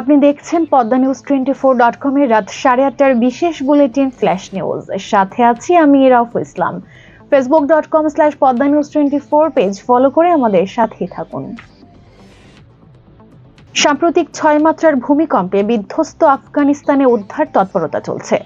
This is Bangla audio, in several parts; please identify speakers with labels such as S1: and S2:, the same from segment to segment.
S1: আপনি দেখছেন Padma news twenty four dot কমের রাত সাড়ে আটটার বিশেষ বুলেটিন ফ্ল্যাশ নিউজ। সাথে আছি আমি Raf Islam. Facebook dot com slash Padma news twenty four page follow করে আমাদের সাথেই থাকুন। সাম্প্রতিক ছয় মাত্রার ভূমিকম্পে বিধ্বস্ত আফগানিস্তানে উদ্ধার তৎপরতা চলছে।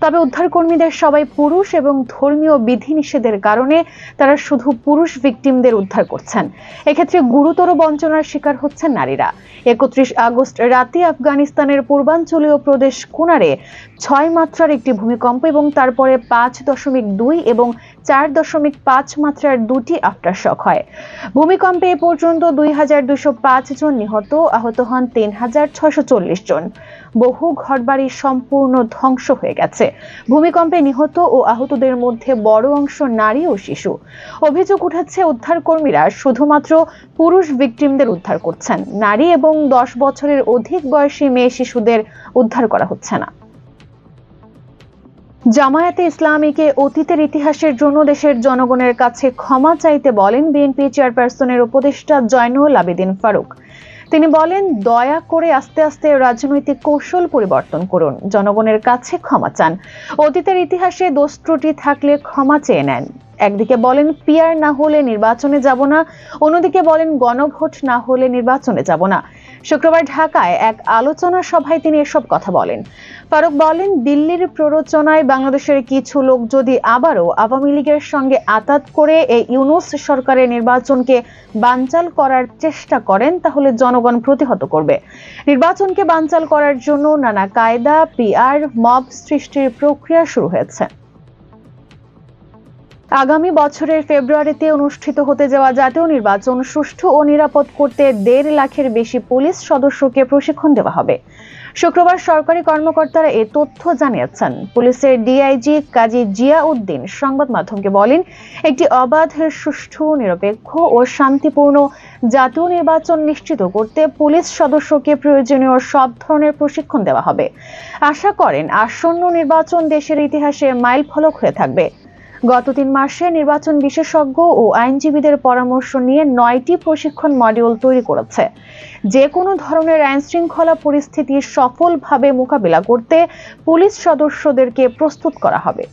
S1: তবে উদ্ধারকর্মীদের সবাই পুরুষ এবং ধর্মীয় বিধিনিষেধের কারণে তারা শুধু পুরুষ ভিকটিমদের উদ্ধার করছেন। এক্ষেত্রে গুরুতর বঞ্চনার শিকার হচ্ছেন নারীরা। একত্রিশ আগস্ট রাতে আফগানিস্তানের পূর্বাঞ্চলীয় প্রদেশ কুনারে ছয় মাত্রার একটি ভূমিকম্প এবং তারপরে পাঁচ দশমিক দুই এবং চার দশমিক পাঁচ মাত্রার দুটি আফটার আফটারশক হয়। ভূমিকম্পে এ পর্যন্ত দুই হাজার দুশো পাঁচ জন নিহত, আহত হন তিন হাজার ছয়শো চল্লিশ জন। বহু ঘরবাড়ি সম্পূর্ণ ধ্বংস হয়ে গেছে। ভূমিকম্পে নিহত ও আহতদের মধ্যে বড় অংশ নারী ও শিশু। অভিযোগ উঠেছে উদ্ধার কর্মীরা শুধুমাত্র পুরুষ ভিকটিমদের উদ্ধার করছেন। নারী এবং দশ বছরের অধিক বয়সী মেয়ে শিশুদের উদ্ধার করা হচ্ছে না। জামায়াতে ইসলামীকে অতীতের ইতিহাসের জন্য দেশের জনগণের কাছে ক্ষমা চাইতে বলেন বিএনপি চেয়ারপারসনের উপদেষ্টা জয়নুল আবেদিন ফারুক। তিনি বলেন, দয়া করে আস্তে আস্তে রাজনৈতিক কৌশল পরিবর্তন করুন। জনগণের কাছে ক্ষমা চান। অতীতের ইতিহাসে দোষ ত্রুটি থাকলে ক্ষমা চেয়ে নেন। একদিকে বলেন, পিয়ার না হলে নির্বাচনে যাব না। অন্যদিকে বলেন, গণভোট না হলে নির্বাচনে যাব না। শুক্রবার ঢাকায় এক আলোচনা সভায় তিনি এসব কথা বলেন। ফারুক বলেন, দিল্লির প্ররোচনায় বাংলাদেশের কিছু লোক যদি আবারও আওয়ামী লীগের সঙ্গে আতাত করে এই ইউনুস সরকারের নির্বাচনকে বানচাল করার চেষ্টা করেন, তাহলে জনগণ প্রতিহত করবে। নির্বাচনকে বানচাল করার জন্য নানা কায়দা, পিআর, মব সৃষ্টির প্রক্রিয়া শুরু হয়েছে। আগামী বছরের ফেব্রুয়ারিতে অনুষ্ঠিত হতে যাওয়া জাতীয় নির্বাচন সুষ্ঠু ও নিরাপদ করতে দেড় লাখের বেশি পুলিশ সদস্যকে প্রশিক্ষণ দেওয়া হবে। শুক্রবার সরকারি কর্মকর্তারা এ তথ্য জানিয়েছেন। পুলিশের ডিআইজি কাজী জিয়া উদ্দিন সংবাদ মাধ্যমকে বলেন, একটি অবাধ, সুষ্ঠু, নিরপেক্ষ ও শান্তিপূর্ণ জাতীয় নির্বাচন নিশ্চিত করতে পুলিশ সদস্যকে প্রয়োজনীয় সব ধরনের প্রশিক্ষণ দেওয়া হবে। আশা করেন, আসন্ন নির্বাচন দেশের ইতিহাসে মাইল ফলক হয়ে থাকবে। গত তিন মাসে নির্বাচন বিশেষজ্ঞ ও আইনজীবীদের পরামর্শ নিয়ে নয়টি প্রশিক্ষণ মডিউল তৈরি করেছে। যে কোনো ধরনের আইন শৃঙ্খলা পরিস্থিতি সফলভাবে মোকাবিলা করতে পুলিশ সদস্যদেরকে প্রস্তুত করা হবে।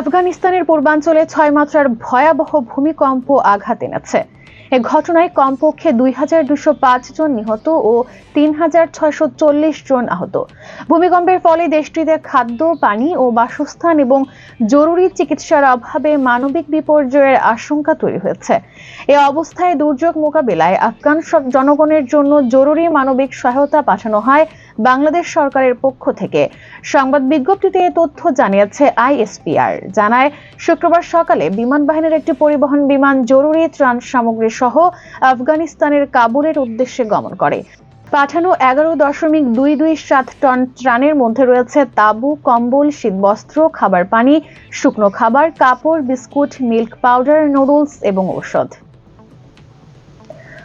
S1: আফগানিস্তানের পূর্বাঞ্চলে ছয় মাত্রার ভয়াবহ ভূমিকম্প আঘাত এনেছে। এ ঘটনায় কমপক্ষে দুই হাজার দুশো পাঁচ জন নিহত ও তিন হাজার ছয়শো চল্লিশ জন আহত। ভূমিকম্পের ফলে দেশটিতে খাদ্য, পানি ও বাসস্থান এবং জরুরি চিকিৎসার অভাবে মানবিক বিপর্যয়ের আশঙ্কা তৈরি হয়েছে। এ অবস্থায় দুর্যোগ মোকাবেলায় আফগান জনগণের জন্য জরুরি মানবিক সহায়তা পাঠানো হয় বাংলাদেশ সরকারের পক্ষ থেকে সংবাদ বিজ্ঞপ্তিতে এ তথ্য জানিয়েছে আইএসপিআর। জানায়, শুক্রবার সকালে বিমান বাহিনীর একটি পরিবহন বিমান জরুরি ত্রাণ সামগ্রী সহ আফগানিস্তানের কাবুলের উদ্দেশ্যে গমন করে। পাঠানো এগারো দশমিক দুই দুই সাত টন ত্রাণের মধ্যে রয়েছে তাবু, কম্বল, শীতবস্ত্র, খাবার পানি, শুকনো খাবার, কাপড়, বিস্কুট, মিল্ক পাউডার, নুডলস এবং ঔষধ।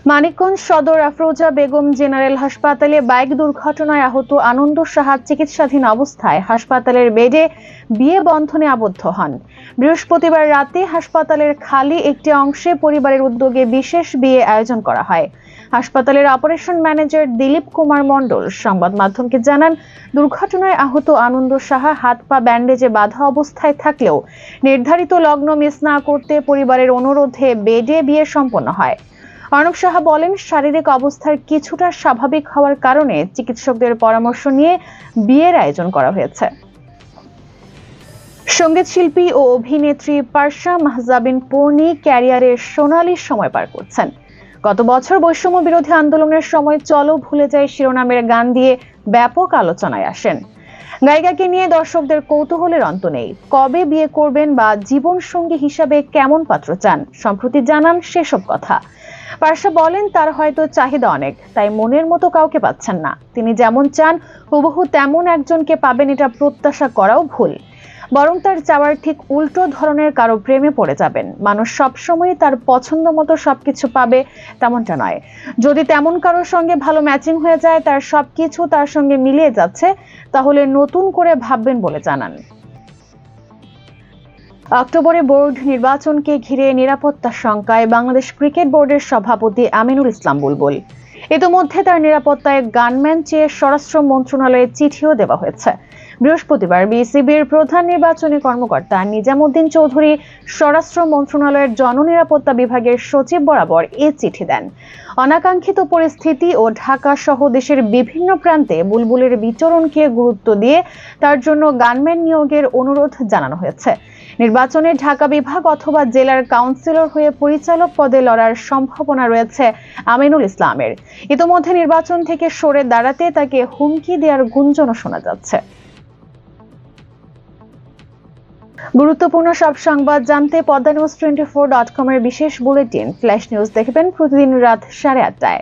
S1: মানিকগঞ্জ সদর আফরোজা বেগম জেনারেল হাসপাতালে বাইক দুর্ঘটনায় আহত আনন্দ সাহা চিকিৎসাধীন অবস্থায় হাসপাতালের বেডে বিয়ে বন্ধনে আবদ্ধ হন। বৃহস্পতিবার রাতে হাসপাতালের খালি একটি অংশে পরিবারের উদ্যোগে বিশেষ বিয়ে আয়োজন করা হয়। হাসপাতালের অপারেশন ম্যানেজার দিলীপ কুমার মণ্ডল সংবাদ মাধ্যমকে জানান, দুর্ঘটনায় আহত আনন্দ সাহা হাত পা ব্যান্ডেজে বাধা অবস্থায় থাকলেও নির্ধারিত লগ্ন মিস না করতে পরিবারের অনুরোধে বেডে বিয়ে সম্পন্ন হয়। অর্ণব সাহা বলেন, শারীরিক অবস্থার কিছুটা স্বাভাবিক হওয়ার কারণে চিকিৎসকদের পরামর্শ নিয়ে বিয়ের আয়োজন করা হয়েছে। সংগীত শিল্পী ও অভিনেত্রী পার্শা মাহজাবিন পূর্ণি ক্যারিয়ারের সোনালী সময় পার করছেন। গত বছর বৈষম্য বিরোধী আন্দোলনের সময় চলো ভুলে যায় শিরোনামের গান দিয়ে ব্যাপক আলোচনায় আসেন। গায়িকাকে নিয়ে দর্শকদের কৌতূহলের অন্ত নেই। কবে বিয়ে করবেন বা জীবন সঙ্গী হিসাবে কেমন পাত্র চান, সম্প্রতি জানান সেসব কথা। পার্শ্ব বলেন, তার হয়তো চাহিদা অনেক, তাই মনের মতো কাউকে পাচ্ছেন না। তিনি যেমন চান, হুবহু তেমন একজনকে পাবেন এটা প্রত্যাশা করাও ভুল। বরং তার চাওয়ার ঠিক উল্টো ধরনের কারও প্রেমে পড়ে যাবেন। মানুষ সবসময় তার পছন্দ মতো সবকিছু পাবে তেমনটা নয়। যদি তেমন কারোর সঙ্গে ভালো ম্যাচিং হয়ে যায়, তার সবকিছু তার সঙ্গে মিলিয়ে যাচ্ছে, তাহলে নতুন করে ভাববেন বলে জানান। অক্টোবরে বোর্ড নির্বাচনকে ঘিরে নিরাপত্তা শঙ্কায় বাংলাদেশ ক্রিকেট বোর্ডের সভাপতি আমিনুল ইসলাম বুলবুল। ইতিমধ্যে তার নিরাপত্তায় গানম্যান চেয়ে স্বরাষ্ট্র মন্ত্রণালয়ে চিঠিও দেওয়া হয়েছে। বৃহস্পতিবার বিসিবির প্রধান নির্বাচনী কর্মকর্তা নিজামুদ্দিন চৌধুরী স্বরাষ্ট্র মন্ত্রণালয়ের জননিরাপত্তা বিভাগের সচিব বরাবর এ চিঠি দেন। অনাকাঙ্ক্ষিত পরিস্থিতি ও ঢাকা সহ দেশের বিভিন্ন প্রান্তে বুলবুলের বিচরণকে গুরুত্ব দিয়ে তার জন্য গানম্যান নিয়োগের অনুরোধ জানানো হয়েছে। নির্বাচনে ঢাকা বিভাগ অথবা জেলার কাউন্সিলর হয়ে পরিচালক পদে লড়ার সম্ভাবনা রয়েছে আমিনুল ইসলামের। ইতোমধ্যে নির্বাচন থেকে সরে দাঁড়াতে তাকে হুমকি দেওয়ার গুঞ্জনও শোনা যাচ্ছে। গুরুত্বপূর্ণ সব সংবাদ জানতে Padma news twenty four dot com এর বিশেষ বুলেটিন ফ্ল্যাশ নিউজ দেখবেন প্রতিদিন রাত সাড়ে আটটায়।